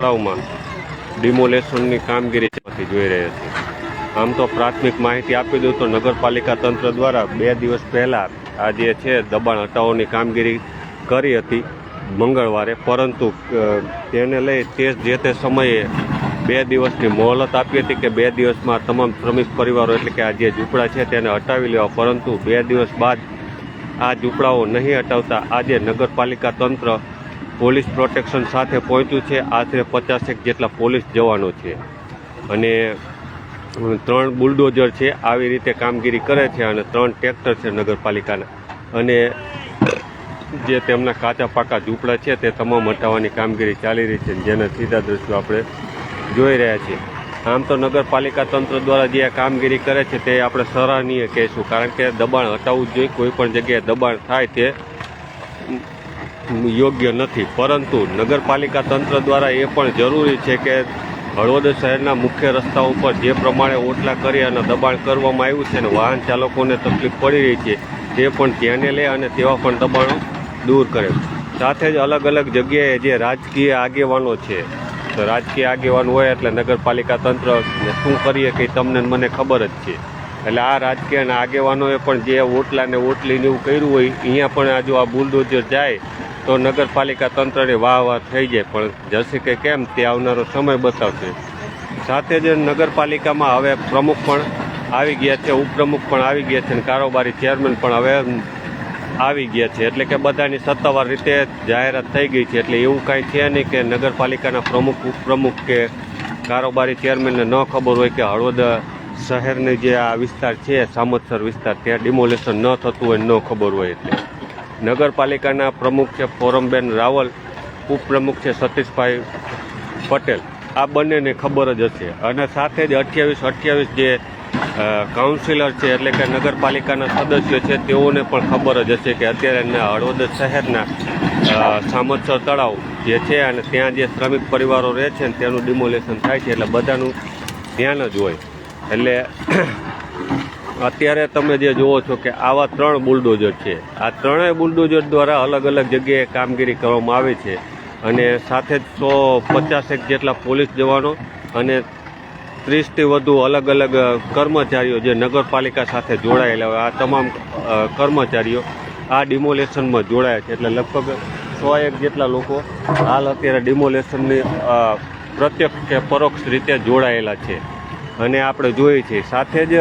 તળાવમાં ડિમોલેશનની કામગીરી જોઈ રહ્યા છે આમ તો પ્રાથમિક માહિતી આપી દઉં તો નગરપાલિકા તંત્ર દ્વારા બે દિવસ પહેલા આ જે છે, દબાણ હટાવવાની કામગીરી કરી હતી મંગળવારે, પરંતુ તેને લઈ તે જે તે સમયે બે દિવસની મોહલત આપી હતી કે બે દિવસમાં તમામ શ્રમિક પરિવારો એટલે કે આ જે ઝૂંપડા છે તેને હટાવી લેવા, પરંતુ બે દિવસ બાદ આ ઝૂંપડાઓ નહીં હટાવતા આજે નગરપાલિકા તંત્ર પોલીસ પ્રોટેક્શન સાથે પહોંચ્યું છે. આશરે પચાસેક જેટલા પોલીસ જવાનો છે. અને ત્રણ બુલડોઝર છે. આવી રીતે કામગીરી કરે છે અને ત્રણ ટ્રેક્ટર છે નગરપાલિકાના. અને જે તેમના કાચા પાકા ઝૂંપડા છે તે તમામ હટાવવાની કામગીરી ચાલી રહી છે. જેના સીધા દ્રશ્યો આપણે જોઈ રહ્યા છીએ. આમ તો નગરપાલિકા તંત્ર દ્વારા જે આ કામગીરી કરે છે તે આપણે સરાહનીય કહીશું. કારણ કે દબાણ હટાવવું જોઈએ. કોઈ પણ જગ્યાએ દબાણ થાય તે યોગ્ય નથી. પરંતુ નગરપાલિકા તંત્ર દ્વારા એ પણ જરૂરી છે કે હળવદ શહેરના મુખ્ય રસ્તા ઉપર જે પ્રમાણે ઓટલા કરી અને દબાણ કરવામાં આવ્યું છે અને વાહન ચાલકોને તકલીફ પડી રહી છે, તે પણ ધ્યાને લે અને તેવા પણ દબાણો દૂર કરે. સાથે જ અલગ અલગ જગ્યાએ જે રાજકીય આગેવાનો છે, તો રાજકીય આગેવાન હોય એટલે નગરપાલિકા તંત્ર શું કરીએ કે તમને મને ખબર જ છે. એટલે આ રાજકીયના આગેવાનોએ પણ જે ઓટલાને ઓટલીને એવું કર્યું હોય અહીંયા પણ આ જો આ બુલડોઝર જાય, તો નગરપાલિકા તંત્રને વાહ વાહ થઈ જાય. પણ જશે કે કેમ તે આવનારો સમય બતાવશે? સાથે જ નગરપાલિકામાં હવે પ્રમુખ પણ આવી ગયા છે, ઉપપ્રમુખ પણ આવી ગયા છે અને કારોબારી ચેરમેન પણ હવે આવી ગયા છે. એટલે કે બધાની સત્તાવાર રીતે જાહેરાત થઈ ગઈ છે. એટલે એવું કાંઈ છે નહીં કે નગરપાલિકાના પ્રમુખ, ઉપપ્રમુખ કે કારોબારી ચેરમેનને ન ખબર હોય કે હળવદ શહેરની જે આ વિસ્તાર છે, સામતસર વિસ્તાર, ત્યાં ડિમોલેશન ન થતું હોય ન ખબર હોય એટલે. નગરપાલિકાના પ્રમુખ છે ફોરમબેન રાવલ, ઉપપ્રમુખ છે સતીશભાઈ પટેલ. આ બંનેને ખબર જ હશે. અને સાથે જ અઠ્યાવીસ અઠ્યાવીસ જે કાઉન્સિલર છે એટલે કે નગરપાલિકાના સદસ્યો છે, તેઓને પણ ખબર જ હશે કે અત્યારે હળવદ શહેરના સામતસર તળાવ જે છે અને ત્યાં જે શ્રમિક પરિવારો રહે છે તેનું ડિમોલેશન થાય છે એટલે બધાનું ધ્યાન જ હોય. એટલે અત્યારે તમે જે જુઓ છો કે આવા ત્રણ બુલડોઝર છે. આ ત્રણેય બુલડોઝર દ્વારા અલગ અલગ જગ્યાએ કામગીરી કરવામાં આવે છે અને સાથે જ સો પચાસેક જેટલા પોલીસ જવાનો અને ત્રીસથી વધુ અલગ અલગ કર્મચારીઓ જે નગરપાલિકા સાથે જોડાયેલા હોય, આ તમામ કર્મચારીઓ આ ડિમોલેશનમાં જોડાયા છે. એટલે લગભગ સો એક જેટલા લોકો હાલ અત્યારે ડિમોલેશનની પ્રત્યક્ષ કે પરોક્ષ રીતે જોડાયેલા છે. અને આપણે જોઈએ છીએ સાથે જ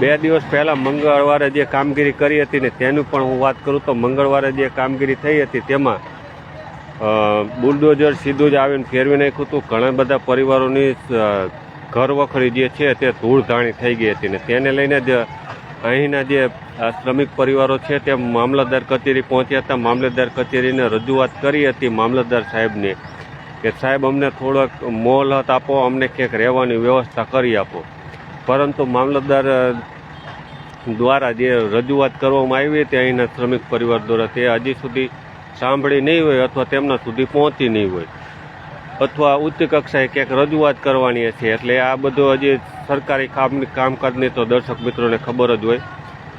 બે દિવસ પહેલાં મંગળવારે જે કામગીરી કરી હતી ને તેનું પણ હું વાત કરું તો મંગળવારે જે કામગીરી થઈ હતી તેમાં બુલડોઝર સીધું જ આવીને ફેરવી નાખ્યું હતું. ઘણા બધા પરિવારોની ઘર વખરી જે છે તે ધૂળધાણી થઈ ગઈ હતી ને તેને લઈને જ અહીંના જે શ્રમિક પરિવારો છે તે મામલતદાર કચેરી પહોંચ્યા હતા. મામલતદાર કચેરીને રજૂઆત કરી હતી મામલતદાર સાહેબને. કે સાહેબ, અમને થોડોક મોહલત આપો, અમને ક્યાંક રહેવાની વ્યવસ્થા કરી આપો. પરંતુ મામલતદાર દ્વારા જે રજૂઆત કરવામાં આવી હતી, અહીંના શ્રમિક પરિવાર દ્વારા, તે હજી સુધી સાંભળી નહીં હોય અથવા તેમના સુધી પહોંચી નહીં હોય. અથવા ઉચ્ચ કક્ષાએ ક્યાંક રજૂઆત કરવાની છે એટલે આ બધું હજી સરકારી કામ, કામકાજની તો દર્શક મિત્રોને ખબર જ હોય.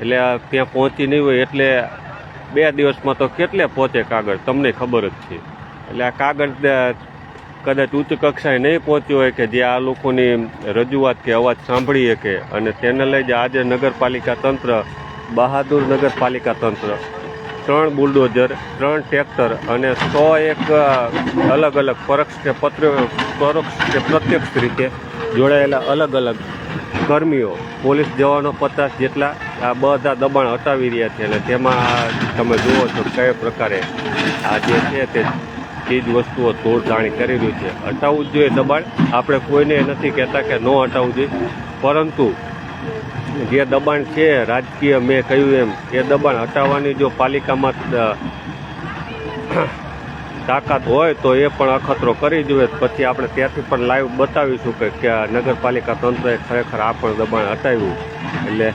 એટલે ત્યાં પહોંચી નહીં હોય, એટલે બે દિવસમાં તો કેટલે પહોંચે કાગળ, તમને ખબર જ છે. એટલે આ કાગળ કદાચ ઉચ્ચ કક્ષાએ નહીં પહોંચ્યો હોય કે જે આ લોકોની રજૂઆત કે અવાજ સાંભળી શકે અને તેને લઈ જ આજે નગરપાલિકા તંત્ર, બહાદુર નગરપાલિકા તંત્ર, ત્રણ બુલડોઝર, ત્રણ ટ્રેક્ટર અને સો એક અલગ અલગ પરોક્ષ કે પત્ર, પરોક્ષ કે પ્રત્યક્ષ રીતે જોડાયેલા અલગ અલગ કર્મીઓ, પોલીસ જવાનો પચાસ જેટલા આ બધા દબાણ હટાવી રહ્યા છે અને તેમાં તમે જુઓ છો કયા પ્રકારે આ જે છે તે ચીજ વસ્તુઓ તોડતાણી કરી રહ્યું છે. હટાવવું જ જોઈએ દબાણ. આપણે કોઈને નથી કહેતા કે ન હટાવવું જોઈએ. પરંતુ જે દબાણ છે, રાજકીય મેં કહ્યું એમ, એ દબાણ હટાવવાની જો પાલિકામાં તાકાત હોય તો એ પણ અખતરો કરી જોઈએ. પછી આપણે ત્યાંથી પણ લાઈવ બતાવીશું કે નગરપાલિકા તંત્રએ ખરેખર આ પણ દબાણ હટાવ્યું. એટલે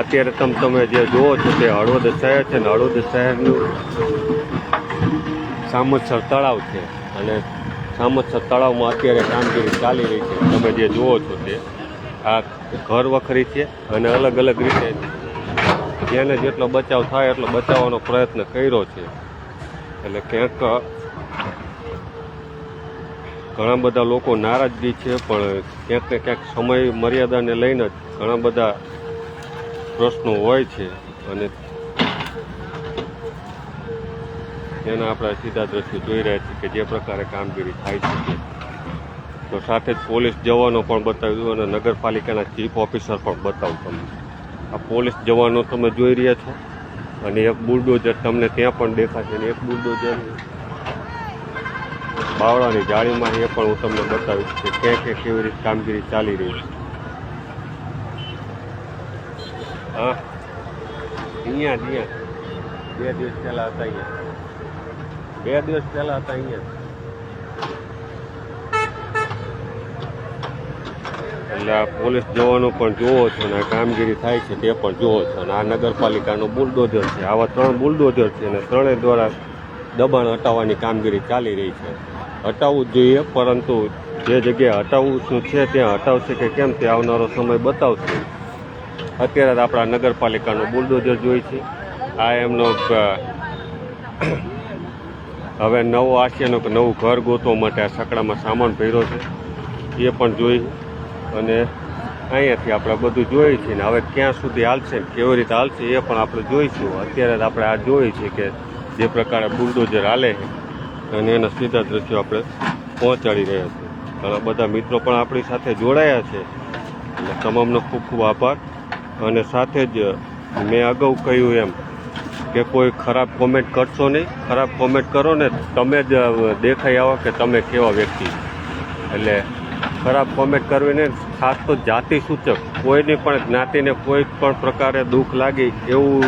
અત્યારે તમે તમે જે જુઓ છો તે હળવદ શહેર છે ને હળવદ શહેરનું સામતસર તળાવ છે. અને સામતસર તળાવમાં અત્યારે કામગીરી ચાલી રહી છે. તમે જે જુઓ છો તે, આ ઘર વખરી છે અને અલગ અલગ રીતે જેને જેટલો બચાવ થાય એટલો બચાવવાનો પ્રયત્ન કર્યો છે. એટલે ક્યાંક ઘણા બધા લોકો નારાજગી છે, પણ ક્યાંક ક્યાંક સમય મર્યાદાને લઈને જ ઘણા બધા પ્રશ્નો હોય છે. અને એના આપણે સીધા દ્રશ્યો જોઈ રહ્યા છીએ કે જે પ્રકારે કામગીરી થાય છે. તો સાથે જ પોલીસ જવાનો પણ બતાવ્યું અને નગરપાલિકાના ચીફ ઓફિસર પણ બતાવું તમને. આ પોલીસ જવાનો તમે જોઈ રહ્યા છો અને એક બુલડોઝર તમને ત્યાં પણ દેખાશે અને એક બુલડોઝર બાવળાની જાળીમાં એ પણ હું તમને બતાવીશ કે ક્યાં ક્યાં કેવી રીતે કામગીરી ચાલી રહી છે. હા. અહીંયા જ, અહીંયા. બે દિવસ પહેલાં હતા અહીંયા. બે દિવસ પહેલા હતા અહીંયા. એટલે આ પોલીસ જવાનો પણ જોવો છો આ કામગીરી થાય છે તે પણ જોવો છો અને આ નગરપાલિકાનો બુલડોઝર છે. આવા ત્રણ બુલડોઝર છે અને ત્રણેય દ્વારા દબાણ હટાવવાની કામગીરી ચાલી રહી છે. હટાવવું જ જોઈએ, પરંતુ જે જગ્યાએ હટાવવું શું છે ત્યાં હટાવશે કે કેમ તે આવનારો સમય બતાવશે. અત્યારે આપણા નગરપાલિકાનો બુલડોઝર જોઈ છે. આ એમનો હવે નવો આશિયાનો કે નવું ઘર ગોતવા માટે આ સકડામાં સામાન ભર્યો છે. એ પણ જોઈ અને અહીંયાથી આપણે બધું જોઈએ છીએ ને હવે ક્યાં સુધી હાલશે કેવી રીતે હાલશે એ પણ આપણે જોઈશું. અત્યારે આપણે આ જોઈએ છીએ કે જે પ્રકારે બુલડોઝર હાલે છે અને એના સીધા દ્રશ્યો આપણે પહોંચાડી રહ્યા છીએ. ઘણા બધા મિત્રો પણ આપણી સાથે જોડાયા છે. એટલે તમામનો ખૂબ ખૂબ આભાર અને સાથે જ મેં અગાઉ કહ્યું એમ કે કોઈ ખરાબ કોમેન્ટ કરશો નહીં. ખરાબ કોમેન્ટ કરો ને તમે જ દેખાઈ આવો કે તમે કેવા વ્યક્તિ. એટલે ખરાબ કોમેન્ટ કરવીને ખાસ તો જાતિ સૂચક. કોઈની પણ જ્ઞાતિને કોઈ પણ પ્રકારે દુઃખ લાગે એવું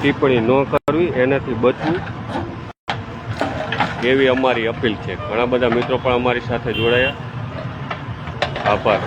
ટિપ્પણી ન કરવી. એનાથી બચવું એવી અમારી અપીલ છે. ઘણા બધા મિત્રો પણ અમારી સાથે જોડાયા. આભાર.